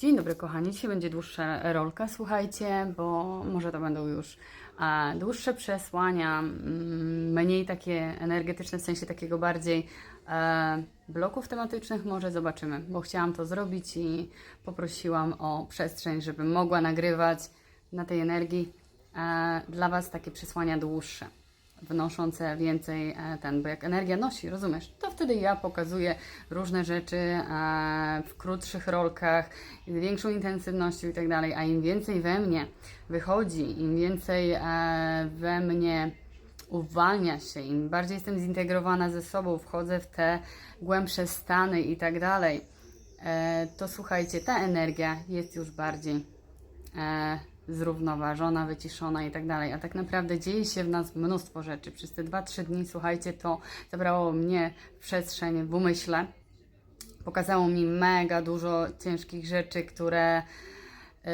Dzień dobry kochani, dzisiaj będzie dłuższa rolka, słuchajcie, bo może to będą już e, dłuższe przesłania, mm, mniej takie energetyczne, w sensie takiego bardziej e, bloków tematycznych, może zobaczymy, bo chciałam to zrobić i poprosiłam o przestrzeń, żebym mogła nagrywać na tej energii e, dla Was takie przesłania dłuższe wnoszące więcej e, ten, bo jak energia nosi, rozumiesz, to wtedy ja pokazuję różne rzeczy e, w krótszych rolkach, z większą intensywnością i tak dalej, a im więcej we mnie wychodzi, im więcej e, we mnie uwalnia się, im bardziej jestem zintegrowana ze sobą, wchodzę w te głębsze stany i tak dalej, to słuchajcie, ta energia jest już bardziej zrównoważona, wyciszona i tak dalej. A tak naprawdę dzieje się w nas mnóstwo rzeczy. Przez te 2-3 dni, słuchajcie, to zabrało mnie przestrzeń w umyśle. Pokazało mi mega dużo ciężkich rzeczy, które yy,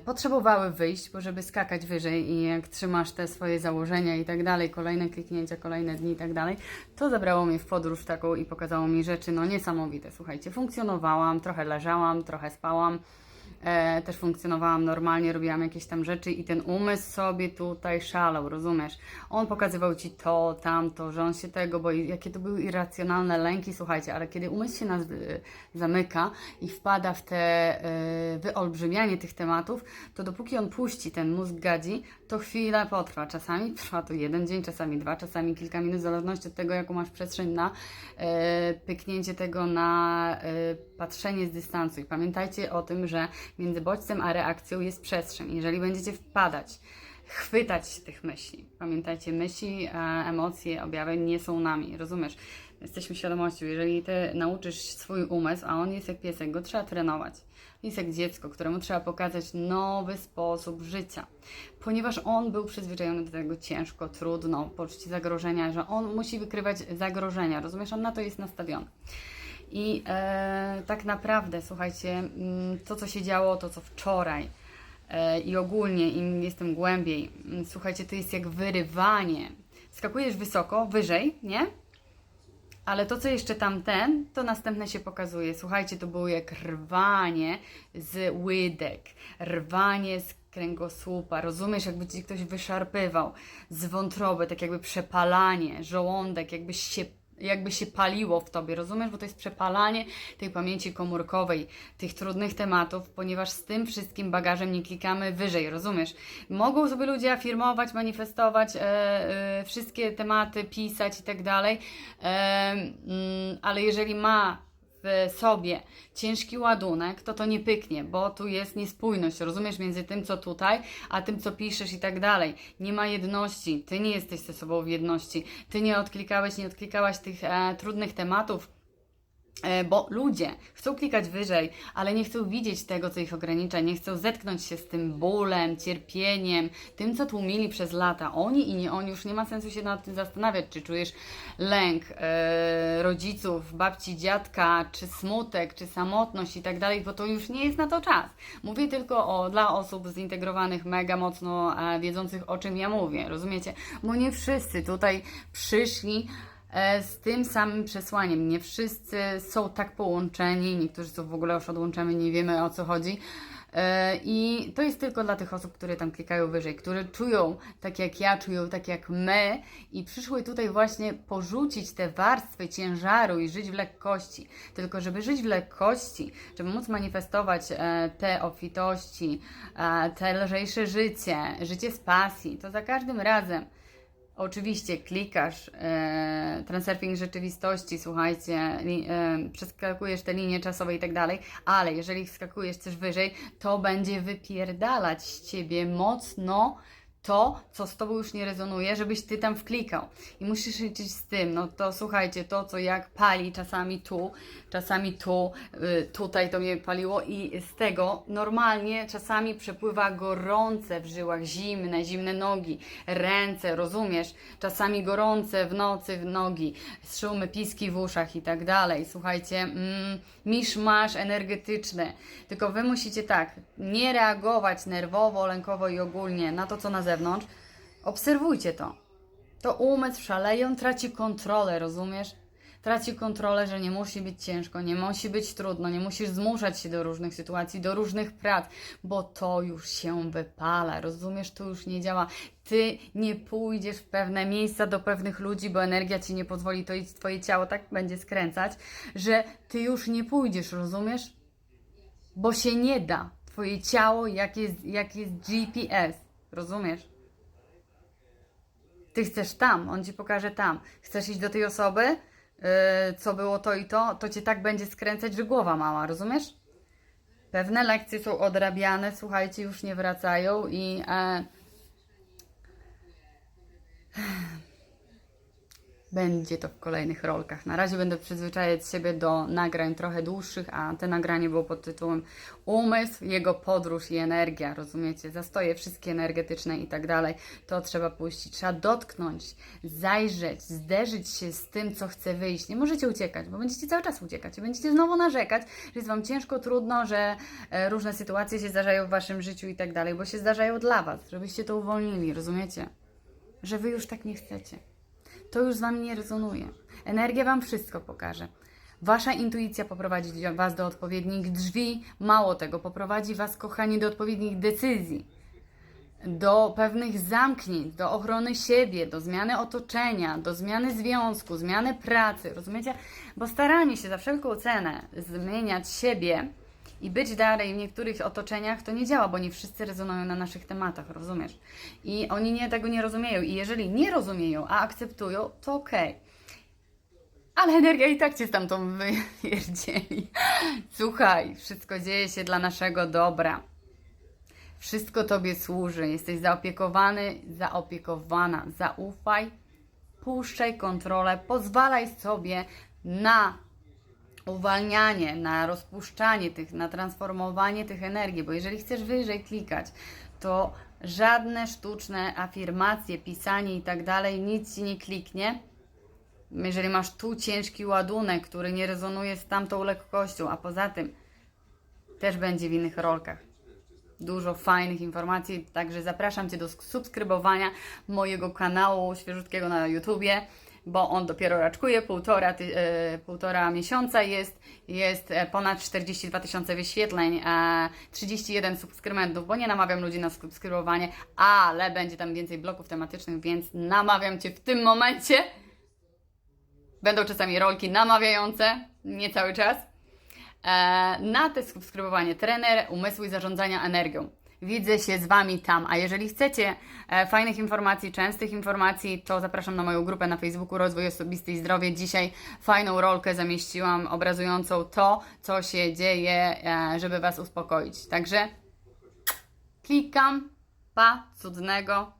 potrzebowały wyjść, bo żeby skakać wyżej i jak trzymasz te swoje założenia i tak dalej, kolejne kliknięcia, kolejne dni i tak dalej, to zabrało mnie w podróż taką i pokazało mi rzeczy no niesamowite. Słuchajcie, funkcjonowałam, trochę leżałam, trochę spałam, e, też funkcjonowałam normalnie, robiłam jakieś tam rzeczy i ten umysł sobie tutaj szalał, rozumiesz? On pokazywał ci to, tamto, że on się tego boi, jakie to były irracjonalne lęki, słuchajcie, ale kiedy umysł się nas y, zamyka i wpada w te y, wyolbrzymianie tych tematów, to dopóki on puści ten mózg gadzi, to chwilę potrwa. Czasami trwa to jeden dzień, czasami dwa, czasami kilka minut, w zależności od tego, jaką masz przestrzeń na e, pyknięcie tego na e, patrzenie z dystansu. I pamiętajcie o tym, że między bodźcem a reakcją jest przestrzeń. Jeżeli będziecie wpadać, chwytać tych myśli, pamiętajcie, myśli, e, emocje, objawy nie są nami, rozumiesz? Jesteśmy świadomością. Jeżeli ty nauczysz swój umysł, a on jest jak piesek, go trzeba trenować. Jest jak dziecko, któremu trzeba pokazać nowy sposób życia, ponieważ on był przyzwyczajony do tego ciężko, trudno, poczucie zagrożenia, że on musi wykrywać zagrożenia, rozumiesz? On na to jest nastawiony. I e, tak naprawdę, słuchajcie, mm, to co się działo, to co wczoraj e, i ogólnie im jestem głębiej, mm, słuchajcie, to jest jak wyrywanie. Skakujesz wysoko, wyżej, nie? Ale to, co jeszcze tamten, to następne się pokazuje. Słuchajcie, to było jak rwanie z łydek, rwanie z kręgosłupa. Rozumiesz, jakby ci ktoś wyszarpywał z wątroby, tak jakby przepalanie, żołądek, jakbyś się jakby się paliło w tobie, rozumiesz? Bo to jest przepalanie tej pamięci komórkowej, tych trudnych tematów, ponieważ z tym wszystkim bagażem nie klikamy wyżej, rozumiesz? Mogą sobie ludzie afirmować, manifestować e, e, wszystkie tematy, pisać i tak dalej, e, mm, ale jeżeli ma sobie ciężki ładunek, to to nie pyknie, bo tu jest niespójność, rozumiesz, między tym, co tutaj, a tym, co piszesz i tak dalej. Nie ma jedności, ty nie jesteś ze sobą w jedności, ty nie odklikałeś, nie odklikałaś tych e, trudnych tematów, Bo ludzie chcą klikać wyżej, ale nie chcą widzieć tego, co ich ogranicza, nie chcą zetknąć się z tym bólem, cierpieniem, tym, co tłumili przez lata. Oni i nie oni, już nie ma sensu się nad tym zastanawiać, czy czujesz lęk e, rodziców, babci, dziadka, czy smutek, czy samotność i tak dalej, bo to już nie jest na to czas. Mówię tylko o, dla osób zintegrowanych, mega mocno e, wiedzących, o czym ja mówię, rozumiecie? Bo nie wszyscy tutaj przyszli e, z tym samym przesłaniem. Nie wszyscy są tak połączeni, niektórzy są w ogóle już odłączeni, nie wiemy o co chodzi. E, I to jest tylko dla tych osób, które tam klikają wyżej, które czują tak jak ja, czują tak jak my i przyszły tutaj właśnie porzucić te warstwy ciężaru i żyć w lekkości. Tylko żeby żyć w lekkości, żeby móc manifestować e, te obfitości, e, te lżejsze życie, życie z pasji, to za każdym razem Oczywiście klikasz e, transurfing rzeczywistości, słuchajcie, li, e, przeskakujesz te linie czasowe i tak dalej, ale jeżeli skakujesz coś wyżej, to będzie wypierdalać z ciebie mocno to, co z tobą już nie rezonuje, żebyś ty tam wklikał. I musisz liczyć z tym, no to słuchajcie, to co jak pali czasami tu, czasami tu, y, tutaj to mnie paliło i z tego normalnie czasami przepływa gorące w żyłach, zimne, zimne nogi, ręce, rozumiesz? Czasami gorące w nocy w nogi, szumy, piski w uszach i tak dalej. Słuchajcie, mm, miszmasz energetyczny. Tylko wy musicie tak, nie reagować nerwowo, lękowo i ogólnie na to, co na zewnątrz. Obserwujcie to. To umysł szaleje, on traci kontrolę, rozumiesz? traci kontrolę, że nie musi być ciężko, nie musi być trudno, nie musisz zmuszać się do różnych sytuacji, do różnych prac, bo to już się wypala, rozumiesz? To już nie działa. Ty nie pójdziesz w pewne miejsca do pewnych ludzi, bo energia ci nie pozwoli, to i twoje ciało tak będzie skręcać, że ty już nie pójdziesz, rozumiesz? Bo się nie da. Twoje ciało, jak jest, jak jest GPS, rozumiesz? Ty chcesz tam, on ci pokaże tam. Chcesz iść do tej osoby, yy, co było to i to, to cię tak będzie skręcać, że głowa mała, rozumiesz? Pewne lekcje są odrabiane, słuchajcie, już nie wracają i e, będzie to w kolejnych rolkach. Na razie będę przyzwyczajać siebie do nagrań trochę dłuższych, a te nagranie było pod tytułem Umysł, jego podróż i energia, rozumiecie? Zastoje wszystkie energetyczne i tak dalej. To trzeba puścić, trzeba dotknąć, zajrzeć, zderzyć się z tym, co chce wyjść. Nie możecie uciekać, bo będziecie cały czas uciekać i będziecie znowu narzekać, że jest Wam ciężko, trudno, że e, różne sytuacje się zdarzają w Waszym życiu i tak dalej, bo się zdarzają dla Was, żebyście to uwolnili, rozumiecie? Że Wy już tak nie chcecie to już z Wami nie rezonuje. Energia Wam wszystko pokaże. Wasza intuicja poprowadzi Was do odpowiednich drzwi, mało tego, poprowadzi Was, kochani, do odpowiednich decyzji, do pewnych zamknięć, do ochrony siebie, do zmiany otoczenia, do zmiany związku, zmiany pracy, rozumiecie? Bo staranie się za wszelką cenę zmieniać siebie i być dalej w niektórych otoczeniach to nie działa, bo nie wszyscy rezonują na naszych tematach, rozumiesz? I oni nie, tego nie rozumieją. I jeżeli nie rozumieją, a akceptują, to okej. Ale energia i tak cię stamtąd wypierdzieli. Słuchaj, wszystko dzieje się dla naszego dobra. Wszystko Tobie służy. Jesteś zaopiekowany, zaopiekowana. Zaufaj, puszczaj kontrolę, pozwalaj sobie na uwalnianie, na rozpuszczanie tych, na transformowanie tych energii, bo jeżeli chcesz wyżej klikać, to żadne sztuczne afirmacje, pisanie i tak dalej, nic ci nie kliknie. Jeżeli masz tu ciężki ładunek, który nie rezonuje z tamtą lekkością, a poza tym też będzie w innych rolkach. Dużo fajnych informacji, także zapraszam Cię do subskrybowania mojego kanału świeżutkiego na YouTubie bo on dopiero raczkuje, półtora, ty, e, półtora miesiąca jest, jest e, ponad 42 tysiące wyświetleń, e, 31 subskrybentów, bo nie namawiam ludzi na subskrybowanie, ale będzie tam więcej bloków tematycznych, więc namawiam Cię w tym momencie. Będą czasami rolki namawiające, nie cały czas, e, na te subskrybowanie trener umysłu i zarządzania energią. Widzę się z Wami tam. A jeżeli chcecie e, fajnych informacji, częstych informacji, to zapraszam na moją grupę na Facebooku Rozwój Osobisty i Zdrowie. Dzisiaj fajną rolkę zamieściłam obrazującą to, co się dzieje, e, żeby Was uspokoić. Także klikam. Pa, cudnego.